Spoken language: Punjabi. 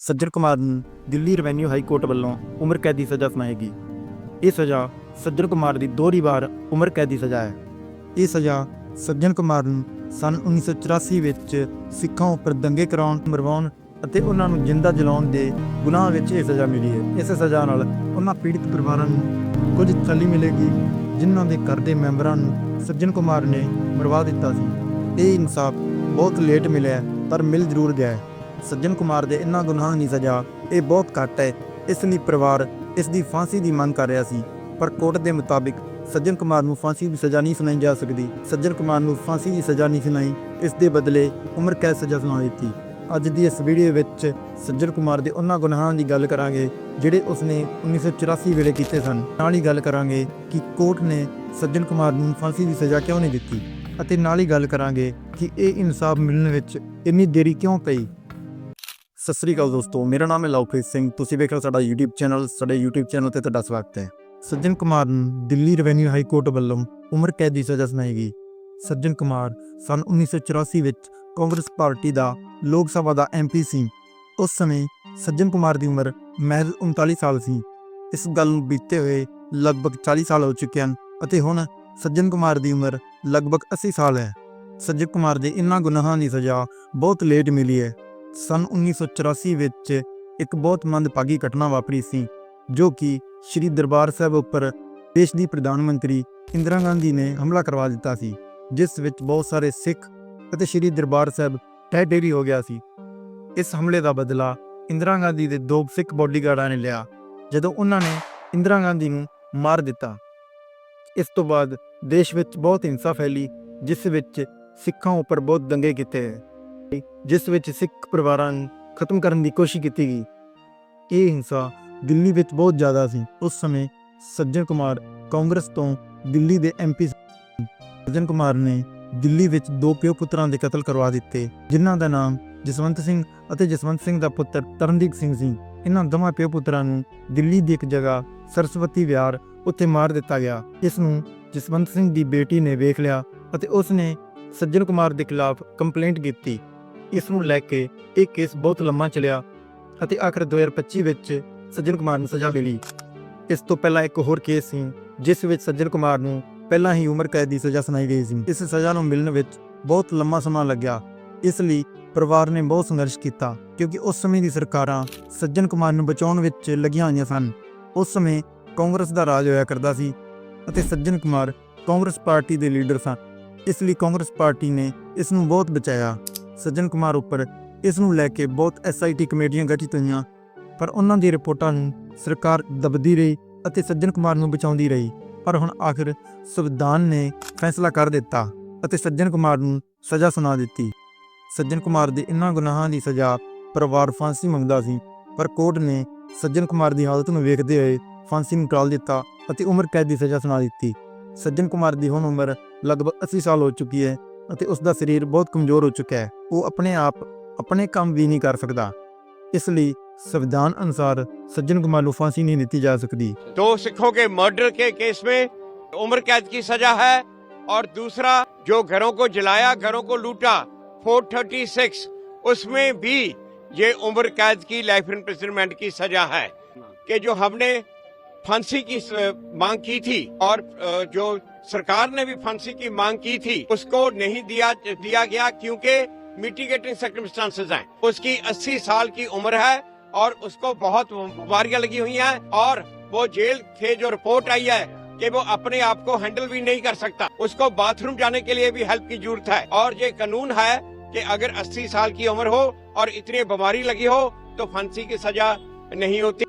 ਸੱਜਣ ਕੁਮਾਰ ਨੂੰ ਦਿੱਲੀ ਰੈਵਨਿਊ ਹਾਈ ਕੋਰਟ ਵੱਲੋਂ ਉਮਰ ਕੈਦ ਦੀ ਸਜ਼ਾ ਸੁਣਾਏਗੀ। ਇਹ ਸਜ਼ਾ ਸੱਜਣ ਕੁਮਾਰ ਦੀ ਦੋਹਰੀ ਵਾਰ ਉਮਰ ਕੈਦ ਦੀ ਸਜ਼ਾ ਹੈ। ਇਹ ਸਜ਼ਾ ਸੱਜਣ ਕੁਮਾਰ ਨੂੰ ਸਨ 1984 ਵਿੱਚ ਸਿੱਖਾਂ ਉੱਪਰ ਦੰਗੇ ਕਰਾਉਣ, ਮਰਵਾਉਣ ਅਤੇ ਉਹਨਾਂ ਨੂੰ ਜਿੰਦਾ ਜਲਾਉਣ ਦੇ ਗੁਨਾਹ ਵਿੱਚ ਇਹ ਸਜ਼ਾ ਮਿਲੀ ਹੈ। ਇਸ ਸਜ਼ਾ ਨਾਲ ਉਹਨਾਂ ਪੀੜਤ ਪਰਿਵਾਰਾਂ ਨੂੰ ਕੁਝ ਤਸੱਲੀ ਮਿਲੇਗੀ, ਜਿਨ੍ਹਾਂ ਦੇ ਘਰ ਦੇ ਮੈਂਬਰਾਂ ਨੂੰ ਸੱਜਣ ਕੁਮਾਰ ਨੇ ਮਰਵਾ ਦਿੱਤਾ ਸੀ। ਇਹ ਇਨਸਾਫ ਬਹੁਤ ਲੇਟ ਮਿਲਿਆ ਪਰ ਮਿਲ ਜ਼ਰੂਰ ਗਿਆ ਹੈ। ਸੱਜਣ ਕੁਮਾਰ ਦੇ ਇਨ੍ਹਾਂ ਗੁਨਾਹਾਂ ਦੀ ਸਜ਼ਾ ਇਹ ਬਹੁਤ ਘੱਟ ਹੈ। ਇਸ ਲਈ ਪਰਿਵਾਰ ਇਸ ਦੀ ਫਾਂਸੀ ਦੀ ਮੰਗ ਕਰ ਰਿਹਾ ਸੀ। ਪਰ ਕੋਰਟ ਦੇ ਮੁਤਾਬਿਕ ਸੱਜਣ ਕੁਮਾਰ ਨੂੰ ਫਾਂਸੀ ਦੀ ਸਜ਼ਾ ਨਹੀਂ ਸੁਣਾਈ ਜਾ ਸਕਦੀ। ਸੱਜਣ ਕੁਮਾਰ ਨੂੰ ਫਾਂਸੀ ਦੀ ਸਜ਼ਾ ਨਹੀਂ ਸੁਣਾਈ। ਇਸ ਦੇ ਬਦਲੇ ਉਮਰ ਕੈਦ ਸਜ਼ਾ ਸੁਣਾ ਦਿੱਤੀ। ਅੱਜ ਦੀ ਇਸ ਵੀਡੀਓ ਵਿੱਚ ਸੱਜਣ ਕੁਮਾਰ ਦੇ ਉਹਨਾਂ ਗੁਨਾਹਾਂ ਦੀ ਗੱਲ ਕਰਾਂਗੇ, ਜਿਹੜੇ ਉਸਨੇ 1984 ਵੇਲੇ ਕੀਤੇ ਸਨ। ਨਾਲ ਹੀ ਗੱਲ ਕਰਾਂਗੇ ਕਿ ਕੋਰਟ ਨੇ ਸੱਜਣ ਕੁਮਾਰ ਨੂੰ ਫਾਂਸੀ ਦੀ ਸਜ਼ਾ ਕਿਉਂ ਨਹੀਂ ਦਿੱਤੀ ਅਤੇ ਨਾਲ ਹੀ ਗੱਲ ਕਰਾਂਗੇ ਕਿ ਇਹ ਇਨਸਾਫ ਮਿਲਣ ਵਿੱਚ ਇੰਨੀ ਦੇਰੀ ਕਿਉਂ ਪਈ। ਸਤਿ ਸ੍ਰੀ ਅਕਾਲ ਦੋਸਤੋ, ਮੇਰਾ ਨਾਮ ਹੈ ਲਵਪ੍ਰੀਤ ਸਿੰਘ। ਤੁਸੀਂ ਵੇਖ ਰਹੇ ਹੋ ਸਾਡਾ YouTube ਚੈਨਲ ਸਾਡੇ YouTube ਚੈਨਲ ਤੇ ਤੁਹਾਡਾ ਸਵਾਗਤ ਹੈ। ਸੱਜਣ ਕੁਮਾਰ ਨੂੰ ਦਿੱਲੀ ਰੈਵਨਿਊ ਹਾਈ ਕੋਰਟ ਵੱਲੋਂ ਉਮਰ ਕੈਦ ਦੀ ਸਜ਼ਾ ਸੁਣਾਈ ਗਈ। ਸੱਜਣ ਕੁਮਾਰ ਸਨ 1984 ਵਿੱਚ ਕਾਂਗਰਸ ਪਾਰਟੀ ਦਾ ਲੋਕ ਸਭਾ ਦਾ ਐਮਪੀ ਸੀ। ਉਸ ਸਮੇਂ ਸੱਜਣ ਕੁਮਾਰ ਦੀ ਉਮਰ ਮਹਿਜ਼ 39 ਸਾਲ ਸੀ। ਇਸ ਗੱਲ ਨੂੰ ਬੀਤੇ ਹੋਏ ਲਗਭਗ 40 ਸਾਲ ਹੋ ਚੁੱਕੇ ਹਨ ਅਤੇ ਹੁਣ ਸੱਜਣ ਕੁਮਾਰ ਦੀ ਉਮਰ ਲਗਭਗ 80 ਸਾਲ ਹੈ। ਸੱਜਣ ਕੁਮਾਰ ਦੇ ਇਨ੍ਹਾਂ ਗੁਨਾਹਾਂ ਦੀ ਸਜ਼ਾ ਬਹੁਤ ਲੇਟ ਮਿਲੀ ਹੈ। ਸਨ 1984 ਵਿੱਚ ਇੱਕ ਬਹੁਤ ਮੰਦਭਾਗੀ ਘਟਨਾ ਵਾਪਰੀ ਸੀ, ਜੋ ਕਿ ਸ਼੍ਰੀ ਦਰਬਾਰ ਸਾਹਿਬ ਉੱਪਰ ਦੇਸ਼ ਦੀ ਪ੍ਰਧਾਨ ਮੰਤਰੀ ਇੰਦਰਾ ਗਾਂਧੀ ਨੇ ਹਮਲਾ ਕਰਵਾ ਦਿੱਤਾ ਸੀ, ਜਿਸ ਵਿੱਚ ਬਹੁਤ ਸਾਰੇ ਸਿੱਖ ਅਤੇ ਸ਼੍ਰੀ ਦਰਬਾਰ ਸਾਹਿਬ ਢਹਿ ਹੋ ਗਿਆ ਸੀ। ਇਸ ਹਮਲੇ ਦਾ ਬਦਲਾ ਇੰਦਰਾ ਗਾਂਧੀ ਦੇ ਦੋ ਸਿੱਖ ਬੋਡੀਗਾਰਡਾਂ ਨੇ ਲਿਆ, ਜਦੋਂ ਉਹਨਾਂ ਨੇ ਇੰਦਰਾ ਗਾਂਧੀ ਨੂੰ ਮਾਰ ਦਿੱਤਾ। ਇਸ ਤੋਂ ਬਾਅਦ ਦੇਸ਼ ਵਿੱਚ ਬਹੁਤ ਹਿੰਸਾ ਫੈਲੀ, ਜਿਸ ਵਿੱਚ ਸਿੱਖਾਂ ਉੱਪਰ ਬਹੁਤ ਦੰਗੇ ਕੀਤੇ। ਜਿਸ ਵਿੱਚ ਸਿੱਖ ਪਰਿਵਾਰਾਂ ਨੂੰ ਖਤਮ ਕਰਨ ਦੀ ਕੋਸ਼ਿਸ਼ ਕੀਤੀ ਗਈ। ਇਹ ਹਿੰਸਾ ਦਿੱਲੀ ਵਿੱਚ ਬਹੁਤ ਜ਼ਿਆਦਾ ਸੀ। ਉਸ ਸਮੇਂ ਸੱਜਣ ਕੁਮਾਰ ਕਾਂਗਰਸ ਤੋਂ ਦਿੱਲੀ ਦੇ ਐਮਪੀ ਸੱਜਣ ਕੁਮਾਰ ਨੇ ਦਿੱਲੀ ਵਿੱਚ ਦੋ ਪਿਓ ਪੁੱਤਰਾਂ ਦੇ ਕਤਲ ਕਰਵਾ ਦਿੱਤੇ, ਜਿਨ੍ਹਾਂ ਦਾ ਨਾਮ ਜਸਵੰਤ ਸਿੰਘ ਅਤੇ ਜਸਵੰਤ ਸਿੰਘ ਦਾ ਪੁੱਤਰ ਤਰਨਦੀਪ ਸਿੰਘ ਸੀ। ਇਹਨਾਂ ਦੋਵਾਂ ਪਿਓ ਪੁੱਤਰਾਂ ਨੂੰ ਦਿੱਲੀ ਦੀ ਇੱਕ ਜਗ੍ਹਾ ਸਰਸਵਤੀ ਵਿਹਾਰ ਉੱਥੇ ਮਾਰ ਦਿੱਤਾ ਗਿਆ। ਇਸ ਨੂੰ ਜਸਵੰਤ ਸਿੰਘ ਦੀ ਬੇਟੀ ਨੇ ਵੇਖ ਲਿਆ ਅਤੇ ਉਸ ਨੇ ਸੱਜਣ ਕੁਮਾਰ ਦੇ ਖਿਲਾਫ ਕੰਪਲੇਂਟ ਕੀਤੀ। ਇਸ ਨੂੰ ਲੈ ਕੇ ਇਹ ਕੇਸ ਬਹੁਤ ਲੰਮਾ ਚੱਲਿਆ ਅਤੇ ਆਖਰ 2025 ਵਿੱਚ ਸੱਜਣ ਕੁਮਾਰ ਨੂੰ ਸਜ਼ਾ ਮਿਲੀ। ਇਸ ਤੋਂ ਪਹਿਲਾਂ ਇੱਕ ਹੋਰ ਕੇਸ ਸੀ, ਜਿਸ ਵਿੱਚ ਸੱਜਣ ਕੁਮਾਰ ਨੂੰ ਪਹਿਲਾਂ ਹੀ ਉਮਰ ਕੈਦ ਦੀ ਸਜ਼ਾ ਸੁਣਾਈ ਗਈ ਸੀ। ਇਸ ਸਜ਼ਾ ਨੂੰ ਮਿਲਣ ਵਿੱਚ ਬਹੁਤ ਲੰਮਾ ਸਮਾਂ ਲੱਗਿਆ। ਇਸ ਲਈ ਪਰਿਵਾਰ ਨੇ ਬਹੁਤ ਸੰਘਰਸ਼ ਕੀਤਾ, ਕਿਉਂਕਿ ਉਸ ਸਮੇਂ ਦੀ ਸਰਕਾਰਾਂ ਸੱਜਣ ਕੁਮਾਰ ਨੂੰ ਬਚਾਉਣ ਵਿੱਚ ਲੱਗੀਆਂ ਹੋਈਆਂ ਸਨ। ਉਸ ਸਮੇਂ ਕਾਂਗਰਸ ਦਾ ਰਾਜ ਹੋਇਆ ਕਰਦਾ ਸੀ ਅਤੇ ਸੱਜਣ ਕੁਮਾਰ ਕਾਂਗਰਸ ਪਾਰਟੀ ਦੇ ਲੀਡਰ ਸਨ। ਇਸ ਲਈ ਕਾਂਗਰਸ ਪਾਰਟੀ ਨੇ ਇਸ ਨੂੰ ਬਹੁਤ ਬਚਾਇਆ। ਸੱਜਣ ਕੁਮਾਰ ਉੱਪਰ ਇਸ ਨੂੰ ਲੈ ਕੇ ਬਹੁਤ ਐਸਆਈਟੀ ਕਮੇਟੀਆਂ ਗਠਿਤ ਹੋਈਆਂ, ਪਰ ਉਹਨਾਂ ਦੀ ਰਿਪੋਰਟਾਂ ਨੂੰ ਸਰਕਾਰ ਦਬਦੀ ਰਹੀ ਅਤੇ ਸੱਜਣ ਕੁਮਾਰ ਨੂੰ ਬਚਾਉਂਦੀ ਰਹੀ, ਪਰ ਹੁਣ ਆਖਿਰ ਸੰਵਿਧਾਨ ਨੇ ਫੈਸਲਾ ਕਰ ਦਿੱਤਾ ਅਤੇ ਸੱਜਣ ਕੁਮਾਰ ਨੂੰ ਸਜ਼ਾ ਸੁਣਾ ਦਿੱਤੀ। ਸੱਜਣ ਕੁਮਾਰ ਦੇ ਇਨ੍ਹਾਂ ਗੁਨਾਹਾਂ ਦੀ ਸਜ਼ਾ ਪਰਿਵਾਰ ਫਾਂਸੀ ਮੰਗਦਾ ਸੀ, ਪਰ ਕੋਰਟ ਨੇ ਸੱਜਣ ਕੁਮਾਰ ਦੀ ਹਾਲਤ ਨੂੰ ਵੇਖਦੇ ਹੋਏ ਫਾਂਸੀ ਨੂੰ ਟਾਲ ਦਿੱਤਾ ਅਤੇ ਉਮਰ ਕੈਦ ਦੀ ਸਜ਼ਾ ਸੁਣਾ ਦਿੱਤੀ। ਸੱਜਣ ਕੁਮਾਰ ਦੀ ਹੁਣ ਉਮਰ ਲਗਭਗ 80 ਸਾਲ ਹੋ ਚੁੱਕੀ ਹੈ ਅਤੇ ਉਸ ਦਾ ਸਰੀਰ ਬਹੁਤ ਕਮਜ਼ੋਰ ਹੋ ਚੁੱਕਾ ਹੈ ਉਹ ਆਪਣੇ ਆਪ ਆਪਣੇ ਕੰਮ ਵੀ ਨਹੀਂ ਕਰ ਸਕਦਾ ਇਸ ਲਈ ਸੰਵਿਧਾਨ ਅਨੁਸਾਰ ਸੱਜਣ ਕੁਮਾਰ ਨੂੰ ਫਾਂਸੀ ਨਹੀਂ ਦਿੱਤੀ ਜਾ ਸਕਦੀ दो सिखों के मर्डर के केस में उम्र कैद की सजा है और दूसरा जो घरों को जलाया घरों को लूटा 436 उसमें भी ये उम्र कैद की लाइफ इम्प्रिजनमेंट की सजा है कि जो हमने फांसी की मांग की थी और जो सरकार ने भी फांसी की मांग की थी, उसको नहीं दिया दिया गया क्योंकि मिटिगेटिंग सर्कमस्टांसेस हैं। उसकी 80 साल की उम्र है और उसको बहुत बीमारियाँ लगी हुई हैं और वो जेल से जो रिपोर्ट आई है कि वो अपने आप को हैंडल भी नहीं कर सकता। उसको बाथरूम जाने के लिए भी हेल्प की ज़रूरत है और ये कानून है कि अगर 80 साल की उम्र हो और इतनी बीमारी लगी हो तो फांसी की सजा नहीं होती।